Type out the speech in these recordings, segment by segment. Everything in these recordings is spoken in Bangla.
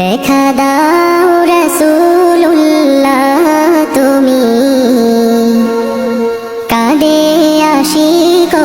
দেখা দাও রসুল্লাহ তুমি। কাদে আসি কো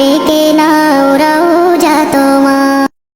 ডেকে না